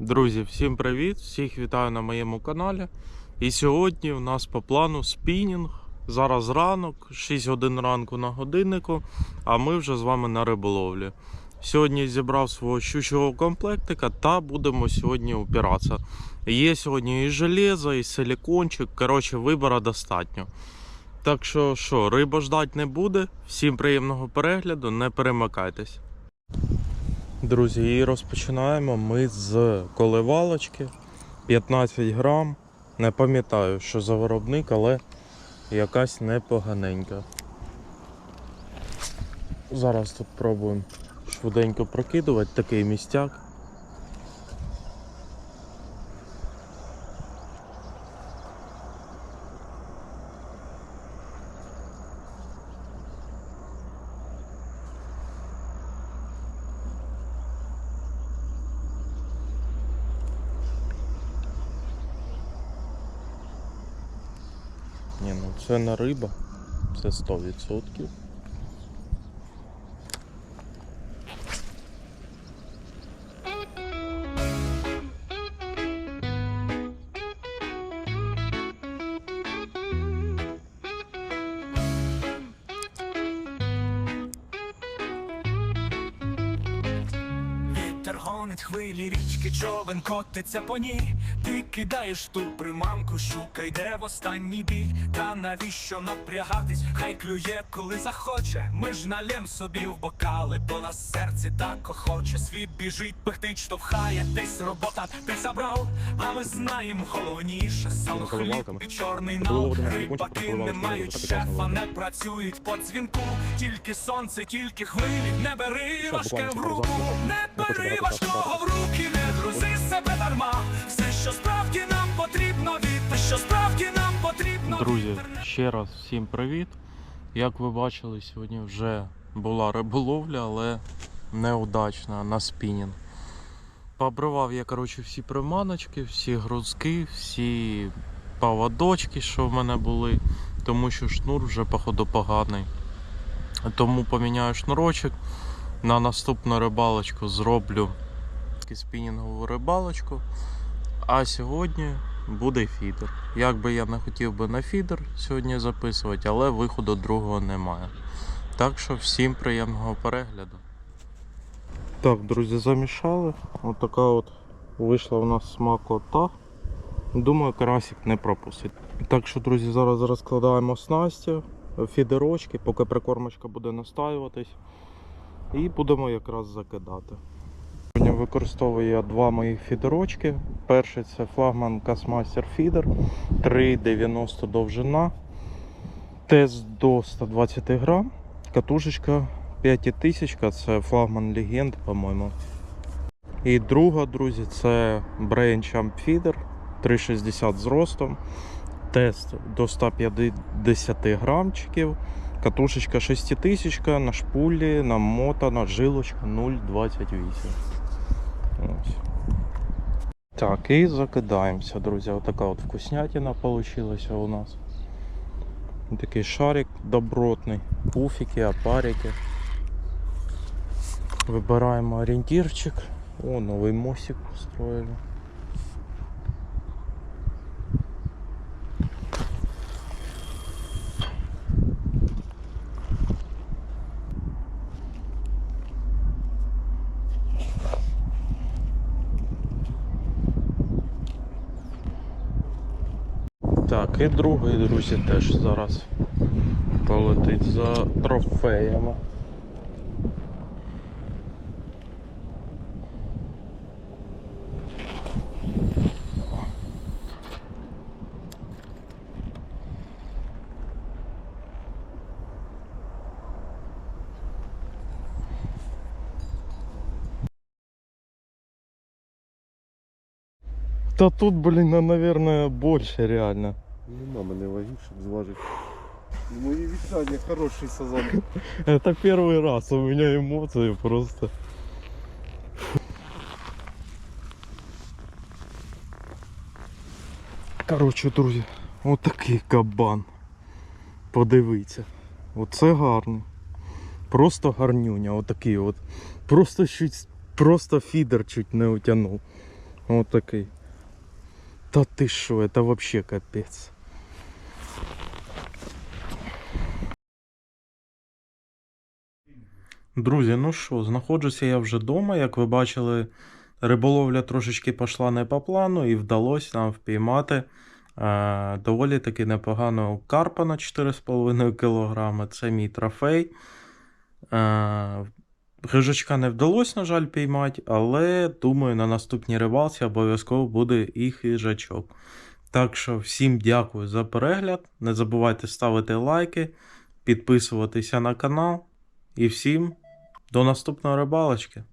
Друзі, всім привіт! Всіх вітаю на моєму каналі. І сьогодні у нас по плану спінінг. Зараз ранок, 6 годин ранку на годиннику, а ми вже з вами на риболовлі. Сьогодні зібрав свого щучого комплектика та будемо сьогодні упиратися. Є сьогодні і железо, і силікончик. Коротше, вибору достатньо. Так що, що, риба ждать не буде. Всім приємного перегляду, не перемикайтесь. Друзі, і розпочинаємо ми з коливалочки 15 грам. Не пам'ятаю, що за виробник, але якась непоганенька. Зараз тут пробуємо швиденько прокидувати такий містяк. Ні, ну це не риба, це 100%. Вітер гонить хвилі, річки, човен котиться по ній. Ти кидаєш ту приманку, щука йде в останній бій. Та навіщо напрягатись? Хай клює, коли захоче. Ми ж налєм собі в бокали, бо на серці так охоче. Світ біжить, пихтить, штовхає, десь робота ти забрав. А ми знаємо головніше, сало хліб і чорний нал. Рибаки не мають шефа, не працюють по дзвінку. Тільки сонце, тільки хвилі, не бери важке в руку, не бери важкого в руки, не грузи себе дарма. Все, що справді нам потрібно, від те, що справді нам потрібно. Друзі, ще раз всім привіт. Як ви бачили, сьогодні вже була риболовля, але неудачна на спінінг. Пообривав я коротше, всі приманочки, всі грузки, всі поводочки, що в мене були, тому що шнур вже походу поганий. Тому поміняю шнурочок. На наступну рибалочку зроблю спінінгову рибалочку. А сьогодні буде фідер. Як би я не хотів би на фідер сьогодні записувати, але виходу другого немає. Так що всім приємного перегляду. Так, друзі, замішали. Ось така от вийшла в нас смакота. Думаю, карасик не пропустить. Так що, друзі, зараз розкладаємо снасті, фідерочки, поки прикормочка буде настаюватись. І будемо якраз закидати. Сьогодні використовую два моїх фідерочки. Перший це флагман Касмастер Фідер 3,90 довжина. Тест до 120 грам. Катушечка 5000, це флагман Legend, по-моєму. І друга, друзі, це Brain Champ Feeder 360 з ростом. Тест до 150 грамчиків. Катушечка 6000 на шпулі, намотана жилочка 0,28. Ось. Так, і закидаємося, друзі. Отака от вкуснятина получилася у нас. Такий шарик добротний. Пуфіки, апарики. Вибираємо орієнтирчик. О, новий мостик построили. Так, і другий, друзі, теж зараз полетить за трофеями. Та тут, блін, ну, наверное, больше реально. Нема мене вагів, щоб зважити. Мої вітання, хороший сазан. Это первый раз, у меня эмоции просто. Коротше, друзі, отакий кабан. Подивіться. Оце гарно. Просто гарнюня, отакий от. Просто чуть, просто фідер чуть не утягнув. Вот Та ти що, це вообще капець. Друзі, ну що, знаходжуся я вже вдома. Як ви бачили, риболовля трошечки пішла не по плану, і вдалося нам впіймати е, доволі таки непоганого карпа на 4,5 кг. Це мій трофей. Е, Хижачка не вдалося, на жаль, піймати, але думаю, на наступній рибалці обов'язково буде і хижачок. Так що всім дякую за перегляд. Не забувайте ставити лайки, підписуватися на канал. І всім до наступної рибалочки.